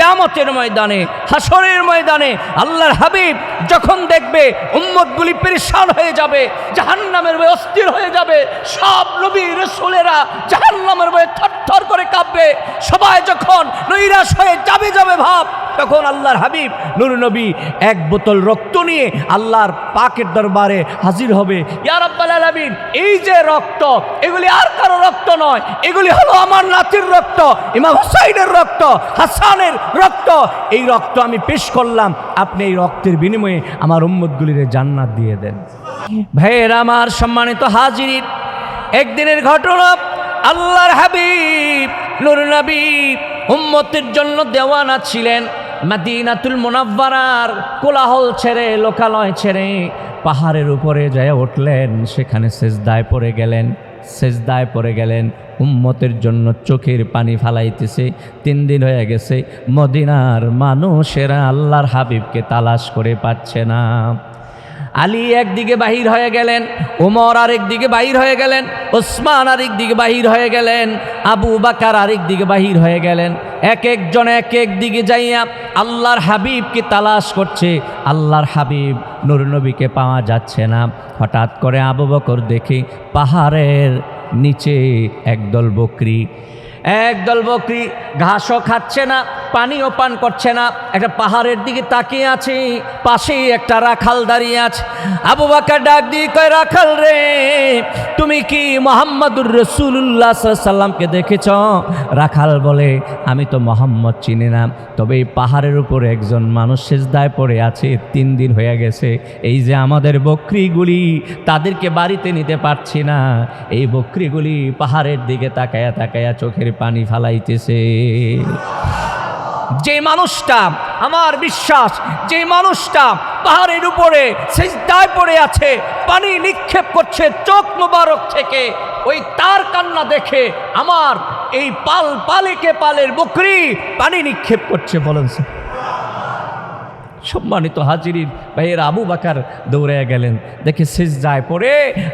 কেয়ামতের ময়দানে হাসরের ময়দানে আল্লাহর হাবিব যখন দেখবে উম্মতগুলি পেরেশান হয়ে যাবে, জাহান্নামের বয়ে অস্থির হয়ে যাবে, সব নবী রসুলেরা জাহান্নামের বয়ে থরথর করে কাঁপবে, সবাই যখন নৈরাশ হয়ে যাবে যাবে ভাব, তখন আল্লাহর হাবিব, নুর নবী এক বোতল রক্ত নিয়ে আল্লাহর পাকের দরবারে হাজির হবে। ইয়ার আব্বাল আলমিন, এই যে রক্ত, এগুলি আর নয়, এগুলি হলো আমার নাতির রক্ত, ইমাম হুসাইনের রক্ত, হাসানের রক্ত। এই রক্ত আমি পেশ করলাম, আপনি এই রক্তের বিনিময়ে আমার উম্মতগুলির জান্নাত দিয়ে দেন। ভাইয়ের আমার সম্মানিত হাজির একদিনের ঘটনা আল্লাহর হাবিব, নুর নবী উম্মতের জন্য দেওয়ানা ছিলেন। মাদিনাতুল মুনাব্বারার কোলাহল ছেড়ে, লোকালয় ছেড়ে পাহাড়ের উপরে যায় উঠলেন। সেখানে সেজদায় পড়ে গেলেন, সেজদায় পড়ে গেলেন। উম্মতের জন্য চোখের পানি ফালাইতেছে, তিন দিন হয়ে গেছে। মদিনার মানুষেরা আল্লাহর হাবিবকে তালাশ করে পাচ্ছে না। আলী একদিকে বাহির হয়ে গেলেন ওমর আরেক দিকে বাহির হয়ে গেলেন ওসমান আরেক দিকে বাহির হয়ে গেলেন, আবু বাকার আরেক দিকে বাহির হয়ে গেলেন। এক একজন এক এক দিকে যাইয়া আল্লাহর হাবিবকে তালাশ করছে। আল্লাহর হাবিব নুর নবীকে পাওয়া যাচ্ছে না। হঠাৎ করে আবু বকর দেখি পাহাড়ের নিচে একদল বকরি। একদল বকরি ঘাসও খাচ্ছে না পানিও পান করছে না। একটা পাহাড়ের দিকে তাকিয়ে আছে, পাশেই একটা রাখাল দাঁড়িয়ে আছে। আবু বাকার ডাক দিয়ে কয়, রাখাল রে, তুমি কি মোহাম্মদুর রসুল্লাহ সাল্লামকে দেখেছ? রাখাল বলে, আমি তো মোহাম্মদ চিনি না, তবে এই পাহাড়ের উপরে একজন মানুষ সেজদায় পড়ে আছে, তিন দিন হয়ে গেছে। এই যে আমাদের বকরিগুলি, তাদেরকে বাড়িতে নিতে পারছি না। এই বকরিগুলি পাহাড়ের দিকে তাকায়া তাকায়া চোখের পানি ফালাইতেছে। যে মানুষটা, আমার বিশ্বাস, যে মানুষটা পাহাড়ের উপরে সেজদায় পড়ে আছে, পানি নিক্ষেপ করছে চোখ মোবারক থেকে, ওই তার কান্না দেখে আমার এই পাল, পালেকে পালের বকরি পানি নিক্ষেপ করছে, বলেন সম্মানিত হাজিরিন, ভাইয়ের, আবু বাকার দৌড়ে গেলেন। দেখে সেজদায় পড়ে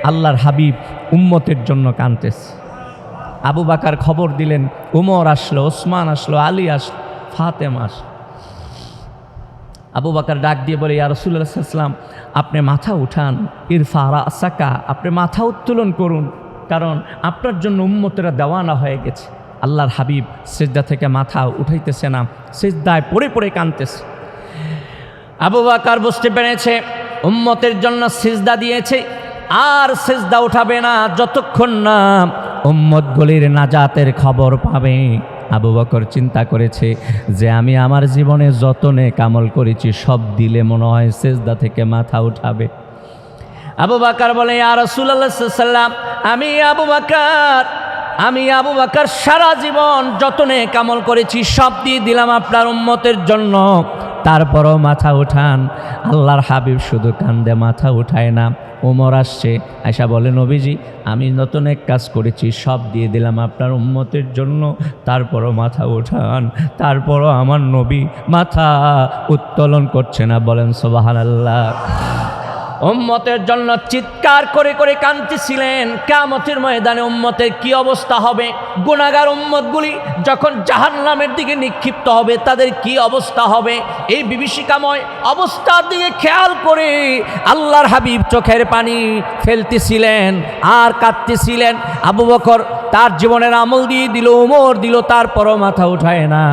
আল্লাহর হাবিব উম্মতের জন্য কানতেছে। আবু বাকার খবর দিলেন, উমর আসলো, ওসমান আসলো, আলী আসলো। ফাতেমা আসলো আবু বাকার ডাক দিয়ে বলে, ইয়া রসুল্লাহাম আপনি মাথা উঠান। ইরফারা সাকা আপনি মাথা উত্তোলন করুন। কারণ আপনার জন্য উম্মতেরা দেওয়ানা হয়ে গেছে। আল্লাহর হাবিব সেজদা থেকে মাথা উঠাইতেছে না, সেজদায় পড়ে পড়ে কানতেছে আবু বাকার বুঝতে পেরেছে, উম্মতের জন্য সিজদা দিয়েছে, আর সিজদা উঠাবে না। যতক্ষণ না উম্মতগুলির নাজাতের খবর পাবে। আবু বকর চিন্তা করেছে যে আমি আমার জীবনে যত নেক আমল করেছি, সব দিলে মনে হয় সেজদা থেকে মাথা উঠাবে। আবু বাকার বলে আর সাল্লাম আমি আবু বাকার, আমি আবু বাকার সারা জীবন যতনে কামল করেছি, সব দিয়ে দিলাম আপনার উম্মতের জন্য। তারপরও মাথা উঠান। আল্লাহর হাবিব শুধু কান্দে, মাথা উঠায় না। ওমর আসছে আয়সা বলে, নবীজি, আমি নতুন এক কাজ করেছি, সব দিয়ে দিলাম আপনার উম্মতের জন্য। তারপরও মাথা উঠান, তারপরও আমার নবী মাথা উত্তোলন করছে না। বলেন সোবাহান আল্লাহ উম্মতের জন্য চিৎকার করে করে কাঁদতেছিলেন। কামতের ময়দানে উম্মতের কি অবস্থা হবে? গুণাগার উম্মতগুলি যখন জাহান্নামের দিকে নিক্ষিপ্ত হবে, তাদের কি অবস্থা হবে? এই বিভীষিকাময় অবস্থার দিকে খেয়াল করে আল্লাহর হাবিব চোখের পানি ফেলতেছিলেন আর কাঁদতেছিলেন। আবু বকর তার জীবনের আমল দিয়ে দিল ওমর দিল, তারপরও মাথা উঠায় না।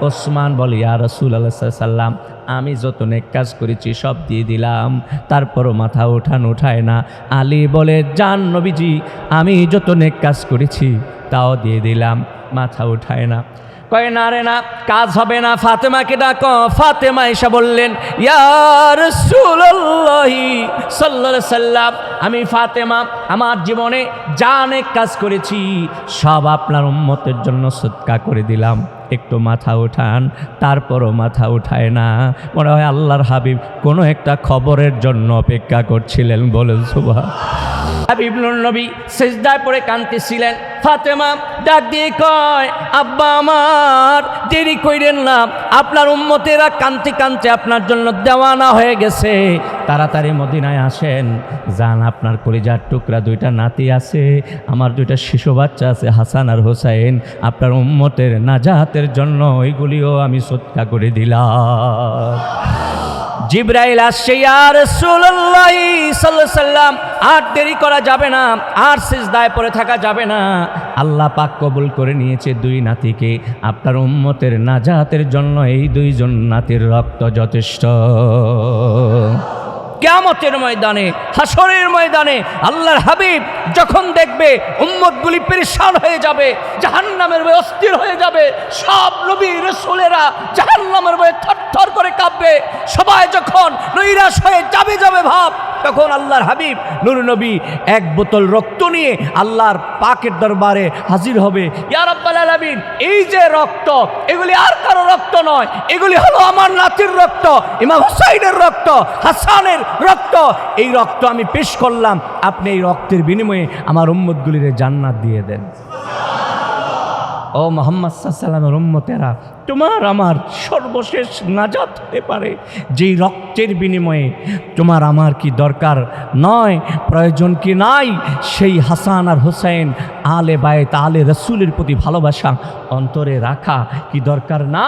ওসমান বলি আর রসুল আল্লাহ সাল্লাম আমি যত নেক কাজ করেছি সব দিয়ে দিলাম। তারপরও মাথা ওঠান ওঠায় না। আলী বলে, জান নবীজি, আমি যত নেক কাজ করেছি তাও দিয়ে দিলাম। মাথা ওঠায় না। কয়, না রে না, কাজ হবে না। ফাতেমাকে ডাক। ফাতেমা এসে বললেন ইয়ার সাল্লাম আমি ফাতেমা, আমার জীবনে যা অনেক কাজ করেছি, সব আপনার উম্মতের জন্য সৎকা করে দিলাম। একটু মাথা উঠান, তারপরও মাথা উঠায় না। মনে হয় আল্লাহর হাবিব কোনো একটা খবরের জন্য অপেক্ষা করছিলেন বলেন সুভা হাবিবুল নবী সেজদায় পড়ে কাঁদতেছিলেন। ফাতেমা ডাক দিয়ে কয়, আব্বা আমার, দেরি কইরেন না। আপনার উম্মতেরা কান্তি কান্তি আপনার জন্য দেওয়ানা হয়ে গেছে। তাড়াতাড়ি মদিনায় আসেন। যান, আপনার কলিজার টুকরা, দুইটা নাতি আছে। আমার দুইটা শিশু বাচ্চা আছে, হাসান আর হোসাইন। আপনার উম্মতের নাজাহাতের জন্য ওইগুলিও আমি সৎকা করে দিলাম। জিব্রাইল আসছে আর রাসূলুল্লাহ সাল্লাল্লাহু সাল্লাম আর দেরি করা যাবে না, আর সিজদায় পড়ে থাকা যাবে না। আল্লাহ পাক কবুল করে নিয়েছে দুই নাতিকে। আপনার উম্মতের নাজাতের জন্য এই দুইজন নাতির রক্ত যথেষ্ট। কেয়ামতের ময়দানে হাসরের ময়দানে আল্লাহর হাবিব যখন দেখবে উম্মতগুলি পেরেশান হয়ে যাবে, জাহান্নামের বয়ে অস্থির হয়ে যাবে, সব নবী রসুলেরা জাহান্নামের বয়ে থরথর করে কাঁপবে, সবাই যখন নৈরাশ হয়ে যাবে যাবে ভাব তখন আল্লাহর হাবিব, নুর নবী এক বোতল রক্ত নিয়ে আল্লাহর পাকের দরবারে হাজির হবে। ইয়ার আব্বাল আলমিন, এই যে রক্ত, এগুলি আর কারও রক্ত নয়। এগুলি হলো আমার নাতির রক্ত, ইমাম হুসাইনের রক্ত, হাসানের রক্ত। এই রক্ত আমি পেশ করলাম, আপনি এই রক্তের বিনিময়ে আমার উম্মতগুলির জান্নাত দিয়ে দেন। ও মোহাম্মদ সাল্লামের উম্মতেরা, তোমার আমার সর্বশেষ নাজাত হতে পারে। যেই রক্তের বিনিময়ে তোমার আমার কি দরকার নয়, প্রয়োজন কি নাই, সেই হাসান আর হোসেন আলে বায়েত, আলে রসুলের প্রতি ভালোবাসা অন্তরে রাখা কি দরকার না?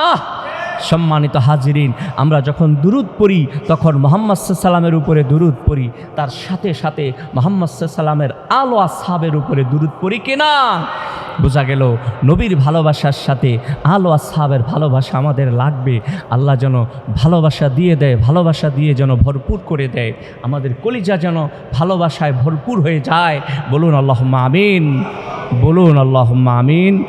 সম্মানিত হাজিরিন, আমরা যখন দুরুদ পড়ি, তখন মোহাম্মদ সাল্লামের উপরে দুরুদ পড়ি। তার সাথে সাথে মোহাম্মদ সাল্লামের আলো আসহাবের উপরে দুরুদ পড়ি কিনা? বোঝা গেল নবীর ভালোবাসার সাথে আলো আসহাবের ভালোবাসা আমাদের লাগবে। আল্লাহ যেন ভালোবাসা দিয়ে দেয়, ভালোবাসা দিয়ে যেন ভরপুর করে দেয়। আমাদের কলিজা যেন ভালোবাসায় ভরপুর হয়ে যায়। বলুন আল্লাহ আমিন। বলুন আল্লাহ আমিন।